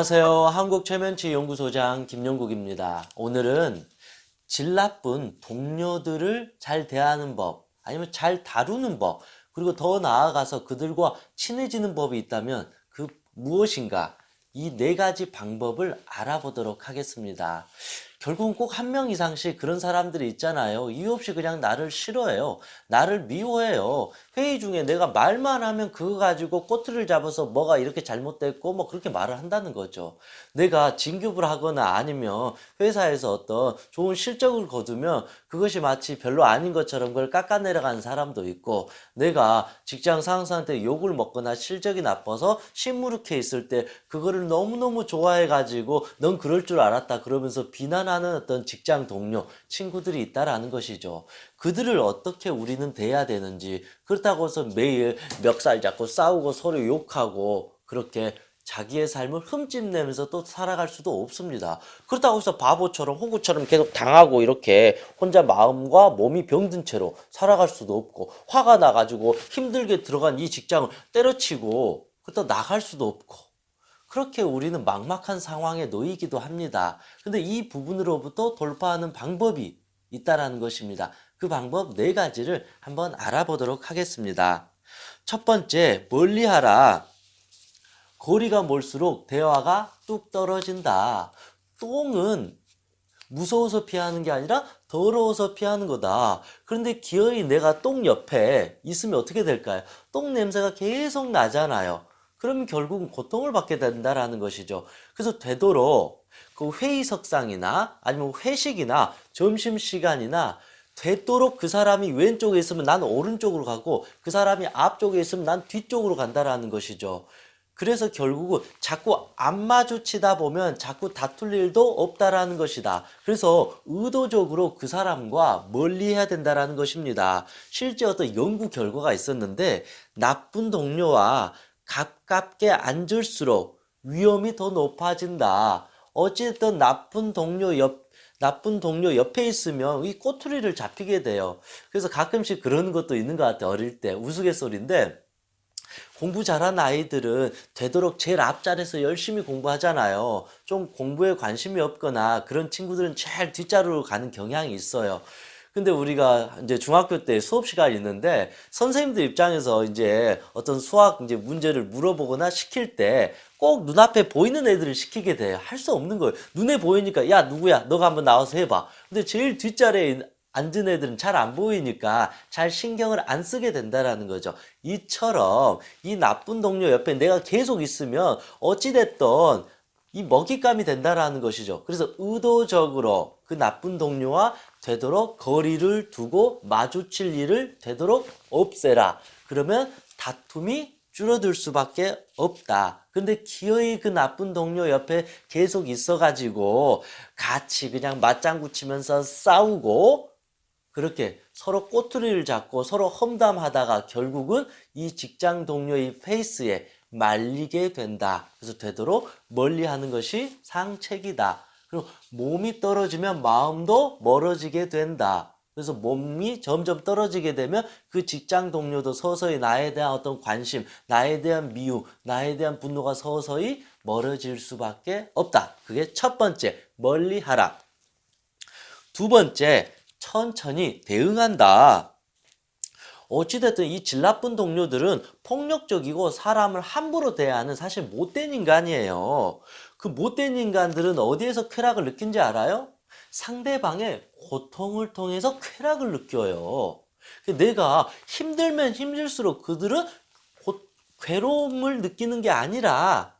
안녕하세요. 한국최면치 연구소장 김영국입니다. 오늘은 질 나쁜 동료들을 잘 대하는 법, 아니면 잘 다루는 법, 그리고 더 나아가서 그들과 친해지는 법이 있다면 그 무엇인가 이 네 가지 방법을 알아보도록 하겠습니다. 결국은 꼭 한 명 이상씩 그런 사람들이 있잖아요. 이유 없이 그냥 나를 싫어해요. 나를 미워해요. 회의 중에 내가 말만 하면 그거 가지고 꼬투리를 잡아서 뭐가 이렇게 잘못됐고 뭐 그렇게 말을 한다는 거죠. 내가 진급을 하거나 아니면 회사에서 어떤 좋은 실적을 거두면 그것이 마치 별로 아닌 것처럼 그걸 깎아내려가는 사람도 있고 내가 직장 상사한테 욕을 먹거나 실적이 나빠서 시무룩해 있을 때 그거를 너무너무 좋아해 가지고 넌 그럴 줄 알았다 그러면서 비난하는 어떤 직장 동료 친구들이 있다라는 것이죠. 그들을 어떻게 우리는 대해야 되는지 그렇다 고 해서 매일 멱살 잡고 싸우고 서로 욕하고 그렇게 자기의 삶을 흠집내면서 또 살아갈 수도 없습니다. 그렇다고 해서 바보처럼 호구처럼 계속 당하고 이렇게 혼자 마음과 몸이 병든 채로 살아갈 수도 없고 화가 나가지고 힘들게 들어간 이 직장을 때려치고 그렇다 나갈 수도 없고 그렇게 우리는 막막한 상황에 놓이기도 합니다. 근데 이 부분으로부터 돌파하는 방법이 있다라는 것입니다. 그 방법 네 가지를 한번 알아보도록 하겠습니다. 첫 번째, 멀리 하라. 거리가 멀수록 대화가 뚝 떨어진다. 똥은 무서워서 피하는 게 아니라 더러워서 피하는 거다. 그런데 기어이 내가 똥 옆에 있으면 어떻게 될까요? 똥 냄새가 계속 나잖아요. 그러면 결국은 고통을 받게 된다라는 것이죠. 그래서 되도록 그 회의석상이나 아니면 회식이나 점심시간이나 되도록 그 사람이 왼쪽에 있으면 난 오른쪽으로 가고 그 사람이 앞쪽에 있으면 난 뒤쪽으로 간다라는 것이죠. 그래서 결국은 자꾸 안 마주치다 보면 자꾸 다툴 일도 없다라는 것이다. 그래서 의도적으로 그 사람과 멀리 해야 된다라는 것입니다. 실제 어떤 연구 결과가 있었는데 나쁜 동료와 가깝게 앉을수록 위험이 더 높아진다. 어쨌든 나쁜 동료 옆 나쁜 동료 옆에 있으면 이 꼬투리를 잡히게 돼요. 그래서 가끔씩 그런 것도 있는 것 같아요. 어릴 때 우스갯소리인데 공부 잘하는 아이들은 되도록 제일 앞자리에서 열심히 공부하잖아요. 좀 공부에 관심이 없거나 그런 친구들은 제일 뒷자리로 가는 경향이 있어요. 근데 우리가 이제 중학교 때 수업 시간이 있는데 선생님들 입장에서 이제 어떤 수학 이제 문제를 물어보거나 시킬 때 꼭 눈앞에 보이는 애들을 시키게 돼요. 할수 없는 거예요. 눈에 보이니까 야 누구야 너가 한번 나와서 해 봐. 근데 제일 뒷자리에 앉은 애들은 잘 안 보이니까 잘 신경을 안 쓰게 된다라는 거죠. 이처럼 이 나쁜 동료 옆에 내가 계속 있으면 어찌됐던 이 먹잇감이 된다라는 것이죠. 그래서 의도적으로 그 나쁜 동료와 되도록 거리를 두고 마주칠 일을 되도록 없애라. 그러면 다툼이 줄어들 수밖에 없다. 근데 기어이 그 나쁜 동료 옆에 계속 있어가지고 같이 그냥 맞장구 치면서 싸우고 그렇게 서로 꼬투리를 잡고 서로 험담하다가 결국은 이 직장 동료의 페이스에 말리게 된다. 그래서 되도록 멀리 하는 것이 상책이다. 그리고 몸이 떨어지면 마음도 멀어지게 된다. 그래서 몸이 점점 떨어지게 되면 그 직장 동료도 서서히 나에 대한 어떤 관심, 나에 대한 미움, 나에 대한 분노가 서서히 멀어질 수밖에 없다. 그게 첫 번째, 멀리 하라. 두 번째, 천천히 대응한다. 어찌됐든 이 질 나쁜 동료들은 폭력적이고 사람을 함부로 대하는 사실 못된 인간이에요. 그 못된 인간들은 어디에서 쾌락을 느낀지 알아요? 상대방의 고통을 통해서 쾌락을 느껴요. 내가 힘들면 힘들수록 그들은 고, 괴로움을 느끼는 게 아니라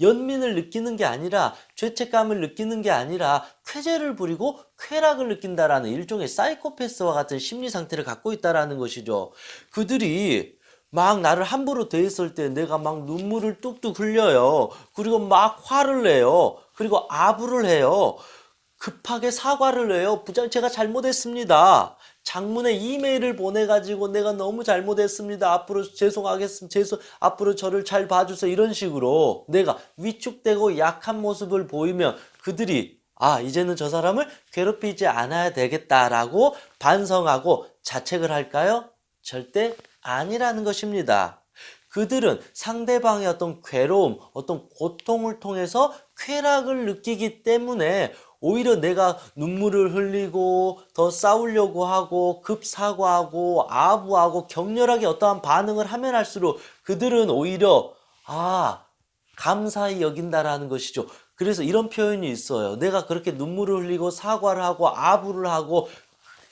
연민을 느끼는 게 아니라 죄책감을 느끼는 게 아니라 쾌재를 부리고 쾌락을 느낀다라는 일종의 사이코패스와 같은 심리 상태를 갖고 있다라는 것이죠. 그들이 막 나를 함부로 대했을 때 내가 막 눈물을 뚝뚝 흘려요. 그리고 막 화를 내요. 그리고 아부를 해요. 급하게 사과를 해요. 부장 제가 잘못했습니다. 장문에 이메일을 보내가지고 내가 너무 잘못했습니다. 앞으로 죄송하겠습니다. 죄송, 앞으로 저를 잘 봐주세요. 이런 식으로 내가 위축되고 약한 모습을 보이면 그들이 아, 이제는 저 사람을 괴롭히지 않아야 되겠다라고 반성하고 자책을 할까요? 절대 아니라는 것입니다. 그들은 상대방의 어떤 괴로움, 어떤 고통을 통해서 쾌락을 느끼기 때문에 오히려 내가 눈물을 흘리고 더 싸우려고 하고 급사과하고 아부하고 격렬하게 어떠한 반응을 하면 할수록 그들은 오히려 아 감사히 여긴다라는 것이죠. 그래서 이런 표현이 있어요. 내가 그렇게 눈물을 흘리고 사과를 하고 아부를 하고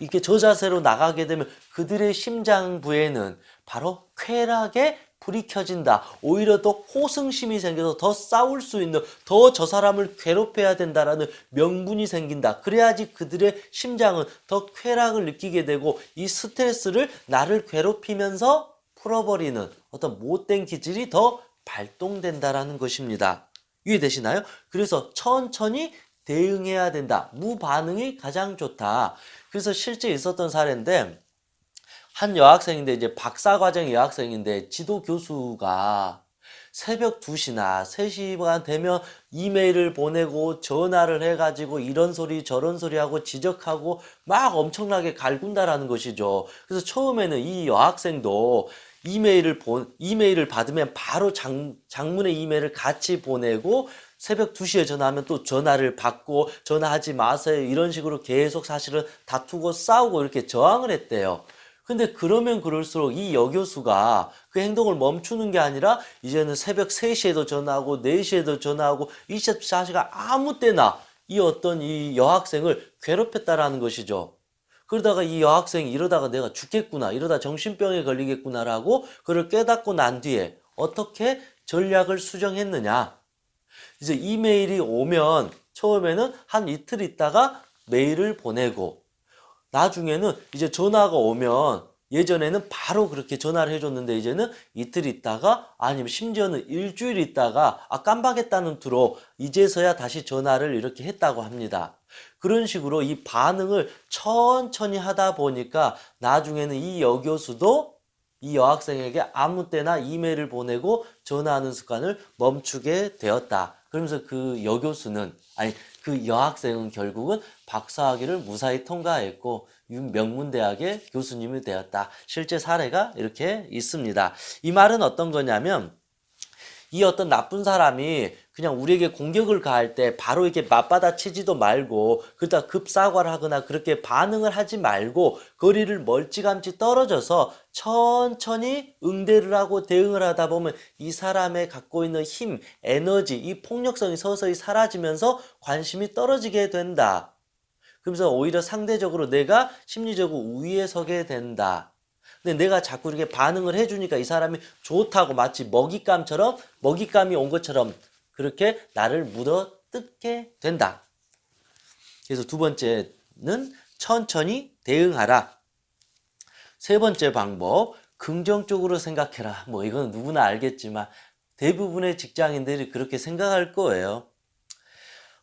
이렇게 저 자세로 나가게 되면 그들의 심장부에는 바로 쾌락의 불이 켜진다. 오히려 더 호승심이 생겨서 더 싸울 수 있는, 더 저 사람을 괴롭혀야 된다라는 명분이 생긴다. 그래야지 그들의 심장은 더 쾌락을 느끼게 되고 이 스트레스를 나를 괴롭히면서 풀어버리는 어떤 못된 기질이 더 발동된다라는 것입니다. 이해되시나요? 그래서 천천히 대응해야 된다. 무반응이 가장 좋다. 그래서 실제 있었던 사례인데 한 여학생인데 이제 박사 과정 여학생인데 지도 교수가 새벽 2시나 3시간 되면 이메일을 보내고 전화를 해가지고 이런 소리 저런 소리 하고 지적하고 막 엄청나게 갈군다라는 것이죠. 그래서 처음에는 이 여학생도 이메일을 본 이메일을 받으면 바로 장, 장문의 이메일을 같이 보내고 새벽 2시에 전화하면 또 전화를 받고 전화하지 마세요. 이런 식으로 계속 사실은 다투고 싸우고 이렇게 저항을 했대요. 근데 그러면 그럴수록 이 여교수가 그 행동을 멈추는 게 아니라 이제는 새벽 3시에도 전화하고 4시에도 전화하고 24시간 아무 때나 이 어떤 이 여학생을 괴롭혔다라는 것이죠. 그러다가 이 여학생이 이러다가 내가 죽겠구나, 이러다 정신병에 걸리겠구나라고 그를 깨닫고 난 뒤에 어떻게 전략을 수정했느냐. 이제 이메일이 오면 처음에는 한 이틀 있다가 메일을 보내고 나중에는 이제 전화가 오면 예전에는 바로 그렇게 전화를 해줬는데 이제는 이틀 있다가 아니면 심지어는 일주일 있다가 아 깜빡했다는 투로 이제서야 다시 전화를 이렇게 했다고 합니다. 그런 식으로 이 반응을 천천히 하다 보니까 나중에는 이 여교수도 이 여학생에게 아무 때나 이메일을 보내고 전화하는 습관을 멈추게 되었다. 그러면서 그 여교수는 아니 그 여학생은 결국은 박사학위를 무사히 통과했고 명문대학의 교수님이 되었다. 실제 사례가 이렇게 있습니다. 이 말은 어떤 거냐면 이 어떤 나쁜 사람이 그냥 우리에게 공격을 가할 때 바로 이렇게 맞받아 치지도 말고 그러다 급사과를 하거나 그렇게 반응을 하지 말고 거리를 멀찌감치 떨어져서 천천히 응대를 하고 대응을 하다 보면 이 사람의 갖고 있는 힘, 에너지, 이 폭력성이 서서히 사라지면서 관심이 떨어지게 된다. 그러면서 오히려 상대적으로 내가 심리적으로 우위에 서게 된다. 근데 내가 자꾸 이렇게 반응을 해주니까 이 사람이 좋다고 마치 먹잇감처럼 먹잇감이 온 것처럼 그렇게 나를 묻어 뜯게 된다. 그래서 두 번째는 천천히 대응하라. 세 번째 방법, 긍정적으로 생각해라. 뭐 이건 누구나 알겠지만 대부분의 직장인들이 그렇게 생각할 거예요.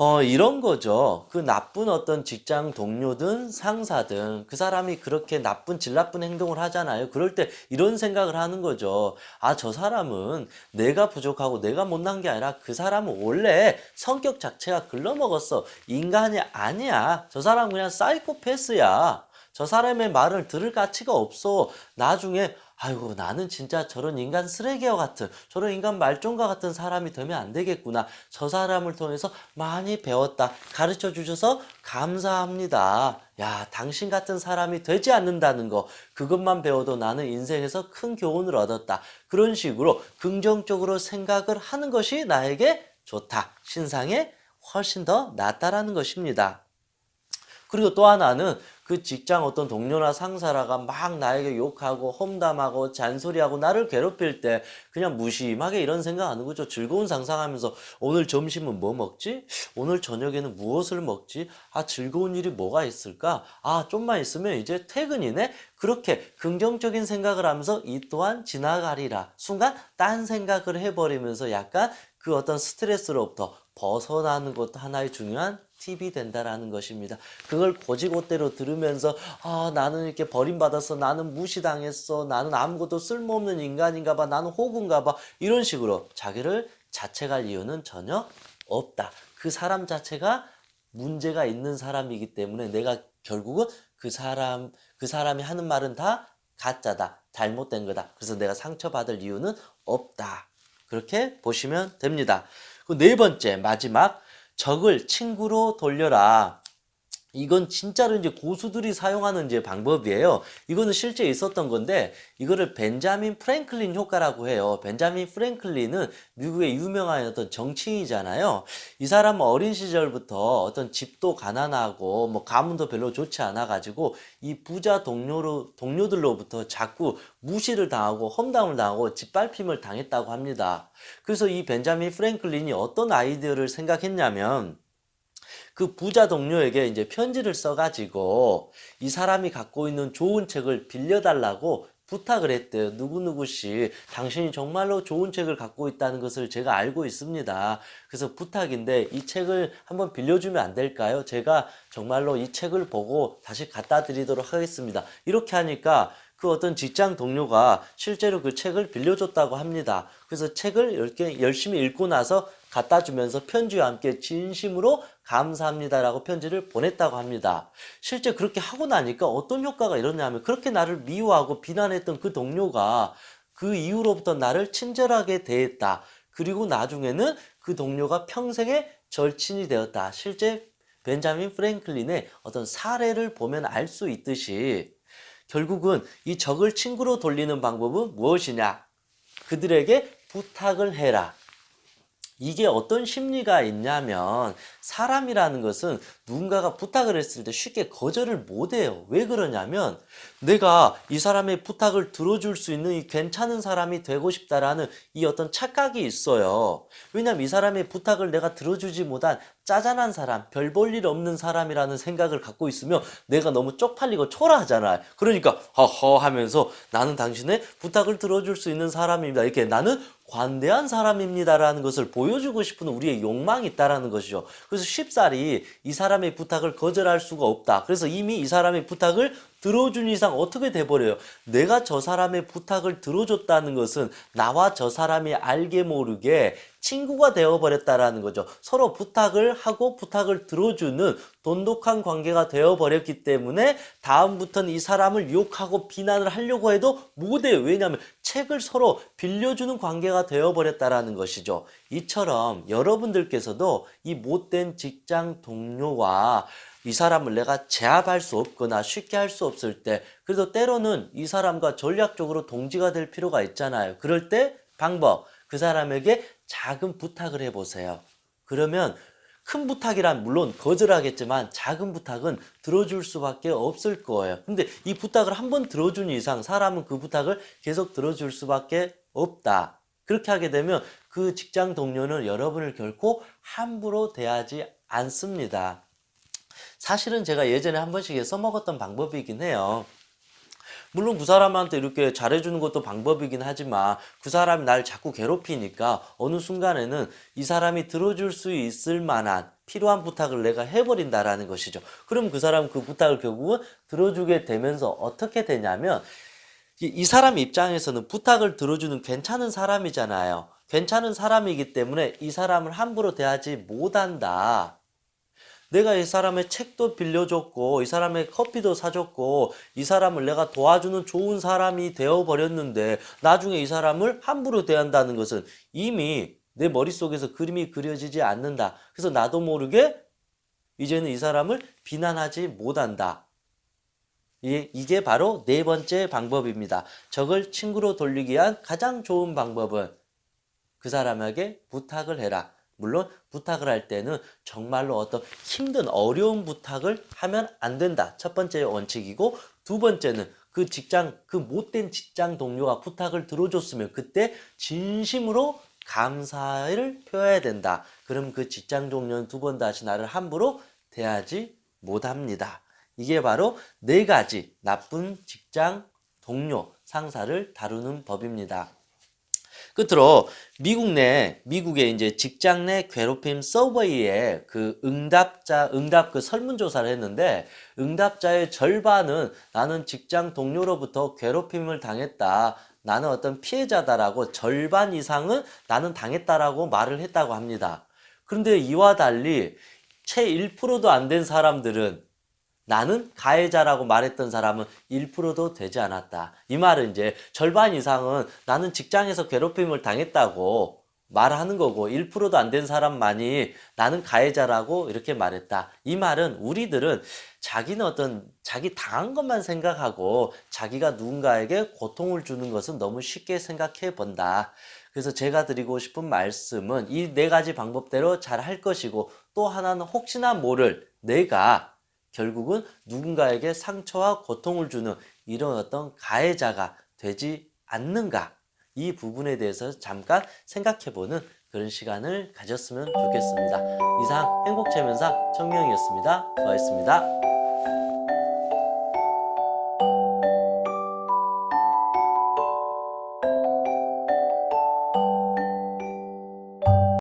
어, 이런 거죠. 그 나쁜 어떤 직장 동료든 상사든 그 사람이 그렇게 나쁜 질 나쁜 행동을 하잖아요. 그럴 때 이런 생각을 하는 거죠. 아, 저 사람은 내가 부족하고 내가 못난 게 아니라 그 사람은 원래 성격 자체가 글러먹었어. 인간이 아니야. 저 사람 그냥 사이코패스야. 저 사람의 말을 들을 가치가 없어. 나중에 아이고 나는 진짜 저런 인간 쓰레기와 같은 저런 인간 말종과 같은 사람이 되면 안 되겠구나. 저 사람을 통해서 많이 배웠다. 가르쳐 주셔서 감사합니다. 야, 당신 같은 사람이 되지 않는다는 거. 그것만 배워도 나는 인생에서 큰 교훈을 얻었다. 그런 식으로 긍정적으로 생각을 하는 것이 나에게 좋다. 신상에 훨씬 더 낫다라는 것입니다. 그리고 또 하나는 그 직장 어떤 동료나 상사라가 막 나에게 욕하고 험담하고 잔소리하고 나를 괴롭힐 때 그냥 무심하게 이런 생각하는 거죠. 즐거운 상상하면서 오늘 점심은 뭐 먹지? 오늘 저녁에는 무엇을 먹지? 아, 즐거운 일이 뭐가 있을까? 아, 좀만 있으면 이제 퇴근이네? 그렇게 긍정적인 생각을 하면서 이 또한 지나가리라. 순간 딴 생각을 해버리면서 약간 그 어떤 스트레스로부터 벗어나는 것도 하나의 중요한 팁이 된다라는 것입니다. 그걸 고지고대로 들으면서 아 나는 이렇게 버림받았어 나는 무시당했어 나는 아무것도 쓸모없는 인간인가 봐 나는 호구인가 봐 이런 식으로 자기를 자책할 이유는 전혀 없다. 그 사람 자체가 문제가 있는 사람이기 때문에 내가 결국은 그 사람 그 사람이 하는 말은 다 가짜다 잘못된 거다. 그래서 내가 상처받을 이유는 없다. 그렇게 보시면 됩니다. 그 네 번째, 마지막, 적을 친구로 돌려라. 이건 진짜로 이제 고수들이 사용하는 이제 방법이에요. 이거는 실제 있었던 건데 이거를 벤자민 프랭클린 효과라고 해요. 벤자민 프랭클린은 미국의 유명한 어떤 정치인이잖아요. 이 사람은 어린 시절부터 어떤 집도 가난하고 뭐 가문도 별로 좋지 않아 가지고 이 부자 동료로 동료들로부터 자꾸 무시를 당하고 험담을 당하고 짓밟힘을 당했다고 합니다. 그래서 이 벤자민 프랭클린이 어떤 아이디어를 생각했냐면 그 부자 동료에게 이제 편지를 써가지고 이 사람이 갖고 있는 좋은 책을 빌려달라고 부탁을 했대요. 누구누구 씨, 당신이 정말로 좋은 책을 갖고 있다는 것을 제가 알고 있습니다. 그래서 부탁인데 이 책을 한번 빌려주면 안 될까요? 제가 정말로 이 책을 보고 다시 갖다 드리도록 하겠습니다. 이렇게 하니까 그 어떤 직장 동료가 실제로 그 책을 빌려줬다고 합니다. 그래서 책을 이렇게 열심히 읽고 나서 갖다 주면서 편지와 함께 진심으로 감사합니다라고 편지를 보냈다고 합니다. 실제 그렇게 하고 나니까 어떤 효과가 일어나냐면 그렇게 나를 미워하고 비난했던 그 동료가 그 이후로부터 나를 친절하게 대했다. 그리고 나중에는 그 동료가 평생의 절친이 되었다. 실제 벤자민 프랭클린의 어떤 사례를 보면 알 수 있듯이 결국은 이 적을 친구로 돌리는 방법은 무엇이냐? 그들에게 부탁을 해라. 이게 어떤 심리가 있냐면 사람이라는 것은 누군가가 부탁을 했을 때 쉽게 거절을 못 해요. 왜 그러냐면 내가 이 사람의 부탁을 들어줄 수 있는 이 괜찮은 사람이 되고 싶다라는 이 어떤 착각이 있어요. 왜냐면 이 사람의 부탁을 내가 들어주지 못한 짜잔한 사람, 별 볼 일 없는 사람이라는 생각을 갖고 있으면 내가 너무 쪽팔리고 초라하잖아요. 그러니까 허허 하면서 나는 당신의 부탁을 들어줄 수 있는 사람입니다. 이렇게 나는 관대한 사람입니다라는 것을 보여주고 싶은 우리의 욕망이 있다라는 것이죠. 그래서 쉽사리 이 사람의 부탁을 거절할 수가 없다. 그래서 이미 이 사람의 부탁을 들어준 이상 어떻게 돼버려요? 내가 저 사람의 부탁을 들어줬다는 것은 나와 저 사람이 알게 모르게 친구가 되어버렸다라는 거죠. 서로 부탁을 하고 부탁을 들어주는 돈독한 관계가 되어버렸기 때문에 다음부터는 이 사람을 욕하고 비난을 하려고 해도 못해요. 왜냐하면 책을 서로 빌려주는 관계가 되어버렸다라는 것이죠. 이처럼 여러분들께서도 이 못된 직장 동료와 이 사람을 내가 제압할 수 없거나 쉽게 할 수 없을 때 그래도 때로는 이 사람과 전략적으로 동지가 될 필요가 있잖아요. 그럴 때 방법 그 사람에게 작은 부탁을 해보세요. 그러면 큰 부탁이란 물론 거절하겠지만 작은 부탁은 들어줄 수밖에 없을 거예요. 근데 이 부탁을 한 번 들어준 이상 사람은 그 부탁을 계속 들어줄 수밖에 없다. 그렇게 하게 되면 그 직장 동료는 여러분을 결코 함부로 대하지 않습니다. 사실은 제가 예전에 한 번씩 써먹었던 방법이긴 해요. 물론 그 사람한테 이렇게 잘해주는 것도 방법이긴 하지만 그 사람이 날 자꾸 괴롭히니까 어느 순간에는 이 사람이 들어줄 수 있을 만한 필요한 부탁을 내가 해버린다라는 것이죠. 그럼 그 사람 그 부탁을 결국은 들어주게 되면서 어떻게 되냐면 이, 이 사람 입장에서는 부탁을 들어주는 괜찮은 사람이잖아요. 괜찮은 사람이기 때문에 이 사람을 함부로 대하지 못한다. 내가 이 사람의 책도 빌려줬고, 이 사람의 커피도 사줬고, 이 사람을 내가 도와주는 좋은 사람이 되어버렸는데, 나중에 이 사람을 함부로 대한다는 것은 이미 내 머릿속에서 그림이 그려지지 않는다. 그래서 나도 모르게 이제는 이 사람을 비난하지 못한다. 이- 이게 바로 네 번째 방법입니다. 적을 친구로 돌리기 위한 가장 좋은 방법은 그 사람에게 부탁을 해라. 물론 부탁을 할 때는 정말로 어떤 힘든 어려운 부탁을 하면 안 된다. 첫 번째 원칙이고 두 번째는 그 직장 그 못된 직장 동료가 부탁을 들어줬으면 그때 진심으로 감사를 표해야 된다. 그럼 그 직장 동료는 두 번 다시 나를 함부로 대하지 못합니다. 이게 바로 네 가지 나쁜 직장 동료 상사를 다루는 법입니다. 끝으로 미국 내 미국의 이제 직장 내 괴롭힘 서버이에 그 응답자 응답 그 설문조사를 했는데 응답자의 절반은 나는 직장 동료로부터 괴롭힘을 당했다. 나는 어떤 피해자다라고 절반 이상은 나는 당했다라고 말을 했다고 합니다. 그런데 이와 달리 채 1%도 안 된 사람들은 나는 가해자라고 말했던 사람은 1%도 되지 않았다. 이 말은 이제 절반 이상은 나는 직장에서 괴롭힘을 당했다고 말하는 거고 1%도 안 된 사람만이 나는 가해자라고 이렇게 말했다. 이 말은 우리들은 자기는 어떤 자기 당한 것만 생각하고 자기가 누군가에게 고통을 주는 것은 너무 쉽게 생각해 본다. 그래서 제가 드리고 싶은 말씀은 이 네 가지 방법대로 잘 할 것이고 또 하나는 혹시나 모를 내가 결국은 누군가에게 상처와 고통을 주는 이런 어떤 가해자가 되지 않는가 이 부분에 대해서 잠깐 생각해 보는 그런 시간을 가졌으면 좋겠습니다. 이상 행복체면사 청명이었습니다. 수고하셨습니다.